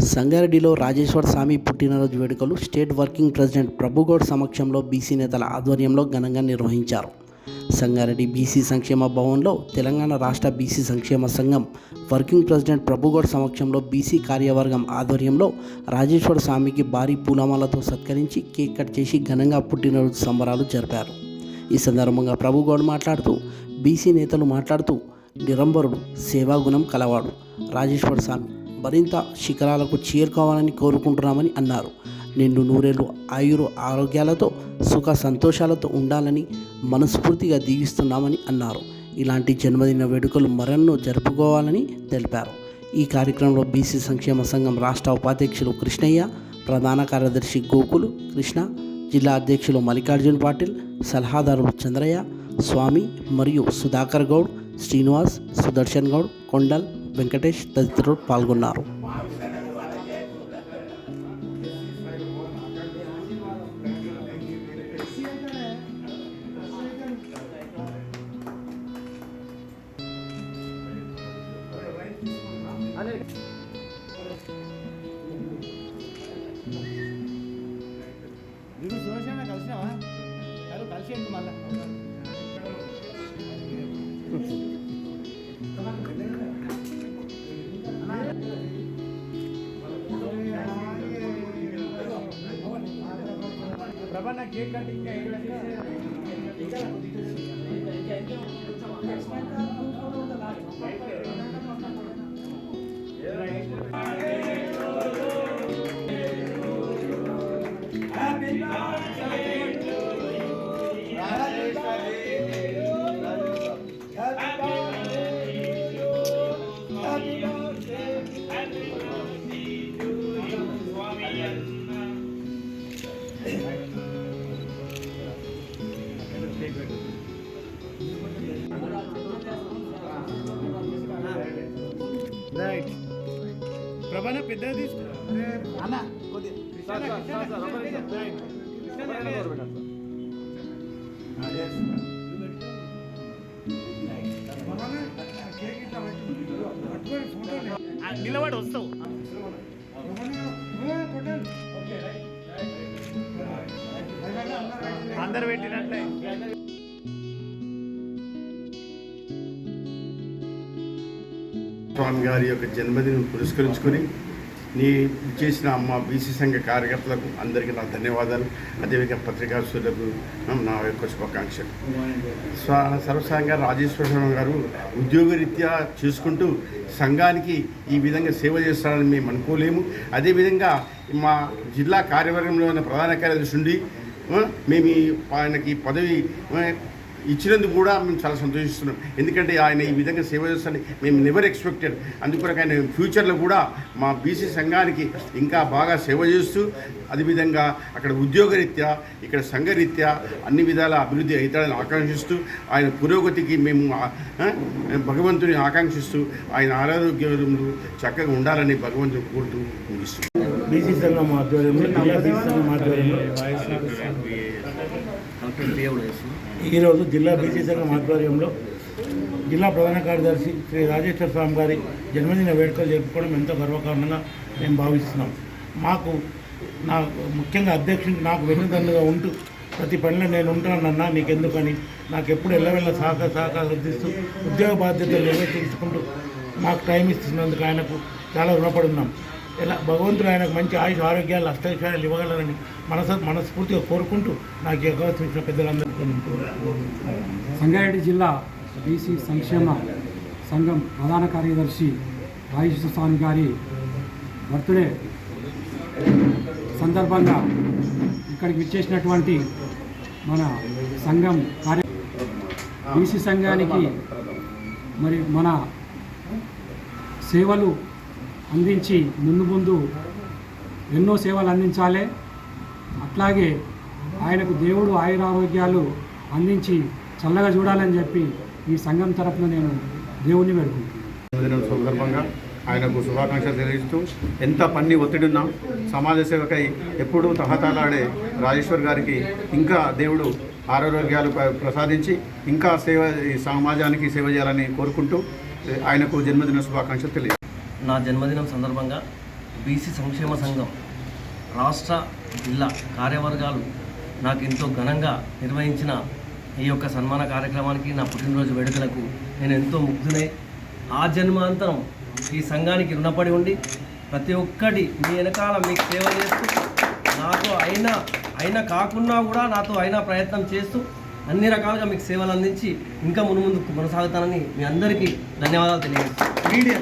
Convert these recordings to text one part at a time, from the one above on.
సంగారెడ్డిలో రాజేశ్వర స్వామి పుట్టినరోజు వేడుకలు స్టేట్ వర్కింగ్ ప్రెసిడెంట్ ప్రభుగౌడ్ సమక్షంలో బీసీ నేతల ఆధ్వర్యంలో ఘనంగా నిర్వహించారు. సంగారెడ్డి బీసీ సంక్షేమ భవన్లో తెలంగాణ రాష్ట్ర బీసీ సంక్షేమ సంఘం వర్కింగ్ ప్రెసిడెంట్ ప్రభుగౌడ్ సమక్షంలో బీసీ కార్యవర్గం ఆధ్వర్యంలో రాజేశ్వర స్వామికి భారీ పూలమాలతో సత్కరించి కేక్ కట్ చేసి ఘనంగా పుట్టినరోజు సంబరాలు జరిపారు. ఈ సందర్భంగా ప్రభుగౌడ్ మాట్లాడుతూ బీసీ నేతలు మాట్లాడుతూ నిరంబరుడు సేవాగుణం కలవాడు. రాజేశ్వర స్వామి మరింత శిఖరాలకు చేరుకోవాలని కోరుకుంటున్నామని అన్నారు. నిండు నూరేళ్ళు ఆయురు ఆరోగ్యాలతో సుఖ సంతోషాలతో ఉండాలని మనస్ఫూర్తిగా దీవిస్తున్నామని అన్నారు. ఇలాంటి జన్మదిన వేడుకలు మరెన్నో జరుపుకోవాలని తెలిపారు. ఈ కార్యక్రమంలో బీసీ సంక్షేమ సంఘం రాష్ట్ర ఉపాధ్యక్షులు కృష్ణయ్య ప్రధాన కార్యదర్శి గోకులు కృష్ణ జిల్లా అధ్యక్షులు మల్లికార్జున్ పాటిల్ సలహాదారులు చంద్రయ్య స్వామి మరియు సుధాకర్ గౌడ్ శ్రీనివాస్ సుదర్శన్ గౌడ్ కొండల్ వెంకటేష్ తదితరులు పాల్గొన్నారు. వీడు ప్రభా నా కేక్ రైట్ ప్రభా నా పెద్దగా తీసుకో అన్న నిలబడి అందరు పెట్టినట్లే. స్వామి గారి యొక్క జన్మదినం పురస్కరించుకొని నీ చేసిన మా బీసీ సంఘ కార్యకర్తలకు అందరికీ నా ధన్యవాదాలు. అదేవిధంగా పత్రికాసులకు నా యొక్క శుభాకాంక్షలు. స్వ రాజేశ్వర గారు ఉద్యోగరీత్యా చేసుకుంటూ సంఘానికి ఈ విధంగా సేవ చేస్తారని మేము అనుకోలేము. అదేవిధంగా మా జిల్లా కార్యవర్గంలో ఉన్న ప్రధాన కార్యదర్శి ఉండి మేము ఆయనకి పదవి ఇచ్చినందుకు కూడా మేము చాలా సంతోషిస్తున్నాం. ఎందుకంటే ఆయన ఈ విధంగా సేవ చేస్తారని మేము నెవర్ ఎక్స్పెక్టెడ్ అందుకొరకు ఆయన ఫ్యూచర్లో కూడా మా బీసీ సంఘానికి ఇంకా బాగా సేవ చేస్తూ అదేవిధంగా అక్కడ ఉద్యోగరీత్యా ఇక్కడ సంఘరీత్యా అన్ని విధాల అభివృద్ధి అవుతాడని ఆకాంక్షిస్తూ ఆయన పురోగతికి మేము భగవంతుని ఆకాంక్షిస్తూ ఆయన ఆరోగ్యంలో చక్కగా ఉండాలని భగవంతుని కోరుతూ ముగిస్తున్నాం. బీసీ సంఘం ఆధ్వర్యంలో జిల్లా సంఘం ఆధ్వర్యంలో. ఈరోజు జిల్లా బీసీ సంఘం ఆధ్వర్యంలో జిల్లా ప్రధాన కార్యదర్శి శ్రీ రాజేశ్వర స్వామి గారి జన్మదిన వేడుకలు జరుపుకోవడం ఎంతో గర్వకారణంగా మేము భావిస్తున్నాం. మాకు నా ముఖ్యంగా అధ్యక్షుడు నాకు వెన్నుదన్నుగా ఉంటూ ప్రతి పనిలో నేను ఉంటానన్నా నీకెందుకని? నాకు ఎప్పుడు ఎల్లవెల్ల సహకార సహకారం అందిస్తూ ఉద్యోగ బాధ్యతలు నిర్వర్తించుకుంటూ మాకు టైం ఇస్తున్నందుకు ఆయనకు చాలా రుణపడి ఉన్నాం. ఇలా భగవంతుడు ఆయనకు మంచి ఆయుష ఆరోగ్యాలు అష్టైశ్వర్యాలు ఇవ్వగలరని మనస మనస్ఫూర్తిగా కోరుకుంటూ నాకు ఈ అవకాశం ఇచ్చిన పెద్దలందరికీ సంగారెడ్డి జిల్లా బీసీ సంక్షేమ సంఘం ప్రధాన కార్యదర్శి రాజేశ్వర స్వామి గారి బర్త్డే సందర్భంగా ఇక్కడికి విచ్చేసినటువంటి మన సంఘం కార్య బీసీ సంఘానికి మరి మన సేవలు అందించి ముందు ముందు ఎన్నో సేవలు అందించాలి. అట్లాగే ఆయనకు దేవుడు ఆయురారోగ్యాలు అందించి చల్లగా చూడాలని చెప్పి ఈ సంఘం తరపున నేను దేవుణ్ణి పెడుకుంటున్నాను జన్మదినం సందర్భంగా ఆయనకు శుభాకాంక్షలు తెలియజేస్తూ ఎంత పని ఒత్తిడి ఉన్నా సమాజ సేవకై ఎప్పుడూ తహతాలాడే రాజేశ్వర్ గారికి ఇంకా దేవుడు ఆరోగ్యాలు ప్రసాదించి ఇంకా సేవ ఈ సమాజానికి సేవ చేయాలని కోరుకుంటూ ఆయనకు జన్మదిన శుభాకాంక్షలు తెలియజేస్తాను నా జన్మదినం సందర్భంగా బీసీ సంక్షేమ సంఘం రాష్ట్ర జిల్లా కార్యవర్గాలు నాకు ఎంతో ఘనంగా నిర్వహించిన ఈ యొక్క సన్మాన కార్యక్రమానికి నా పుట్టినరోజు వేడుకలకు నేను ఎంతో ముగ్ధునై ఆ జన్మాంతరం ఈ సంఘానికి రుణపడి ఉండి ప్రతి ఒక్కటి మీ వెనకాల మీకు సేవ చేస్తూ నాతో అయినా అయినా కాకున్నా కూడా నాతో అయినా ప్రయత్నం చేస్తూ అన్ని రకాలుగా మీకు సేవలు అందించి ఇంకా మునుముందుకు కొనసాగుతానని మీ అందరికీ ధన్యవాదాలు తెలియజేస్తాను మీడియా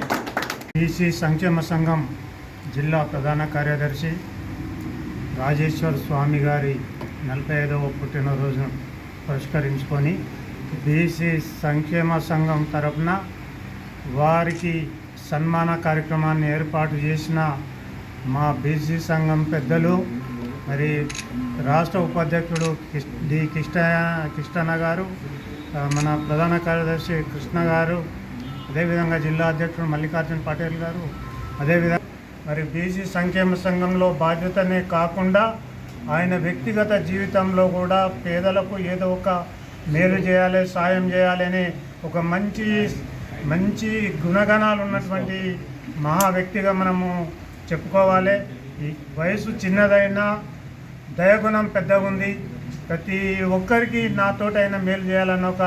బీసీ సంక్షేమ సంఘం జిల్లా ప్రధాన కార్యదర్శి రాజేశ్వర్ స్వామి గారి నలభై ఐదవ పుట్టినరోజును పురస్కరించుకొని బీసీ సంక్షేమ సంఘం తరపున వారికి సన్మాన కార్యక్రమాన్ని ఏర్పాటు చేసిన మా బీసీ సంఘం పెద్దలు మరి రాష్ట్ర ఉపాధ్యక్షుడు డి కిష్ట కిష్టన్న గారు మన ప్రధాన కార్యదర్శి కృష్ణ గారు అదేవిధంగా జిల్లా అధ్యక్షుడు మల్లికార్జున పటేల్ గారు అదేవిధంగా మరి బీసీ సంక్షేమ సంఘంలో బాధ్యతనే కాకుండా ఆయన వ్యక్తిగత జీవితంలో కూడా పేదలకు ఏదో ఒక మేలు చేయాలి సాయం చేయాలి అనే ఒక మంచి మంచి గుణగణాలు ఉన్నటువంటి మహా వ్యక్తిగా మనము చెప్పుకోవాలి. ఈ వయసు చిన్నదైనా దయగుణం పెద్దగా ఉంది ప్రతి ఒక్కరికి నాతోటి ఆయన మేలు చేయాలన్న ఒక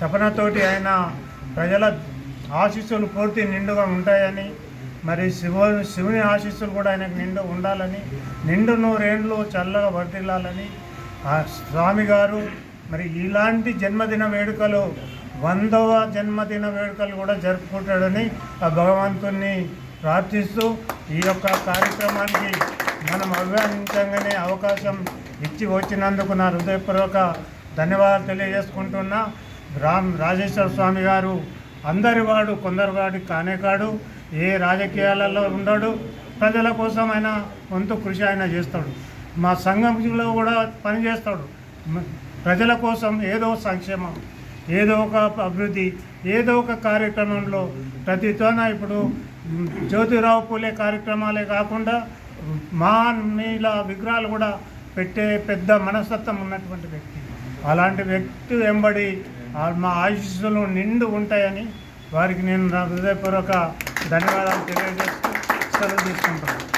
తపనతోటి ఆయన ప్రజల ఆశీస్సులు పూర్తి నిండుగా ఉంటాయని మరి శివ శివుని ఆశీస్సులు కూడా ఆయనకు నిండు ఉండాలని నిండు నూరేండ్లు చల్లగా వర్తిల్లాలని ఆ స్వామి గారు మరి ఇలాంటి జన్మదిన వేడుకలు వందవ జన్మదిన వేడుకలు కూడా జరుపుకుంటాడని ఆ భగవంతుణ్ణి ప్రార్థిస్తూ ఈ యొక్క కార్యక్రమానికి మనం అభిమానించగానే అవకాశం ఇచ్చి వచ్చినందుకు నా హృదయపూర్వక ధన్యవాదాలు తెలియజేసుకుంటున్నా. రామ్ రాజేశ్వర స్వామి గారు అందరి వాడు కొందరు వాడు కానే కాడు ఏ రాజకీయాలలో ఉండడు ప్రజల కోసం ఆయన వంతు కృషి ఆయన చేస్తాడు. మా సంఘంలో కూడా పనిచేస్తాడు. ప్రజల కోసం ఏదో సంక్షేమం ఏదో ఒక అభివృద్ధి ఏదో ఒక కార్యక్రమంలో ప్రతితోన ఇప్పుడు జ్యోతిరావు పూలే కార్యక్రమాలే కాకుండా మా మీల విగ్రహాలు కూడా పెట్టే పెద్ద మనస్తత్వం ఉన్నటువంటి వ్యక్తి. అలాంటి వ్యక్తి వెంబడి మా ఆశీస్సులు నిండు ఉంటాయని వారికి నేను నా హృదయపూర్వక ధన్యవాదాలు తెలియజేస్తూ సెలవు తీసుకుంటున్నాను.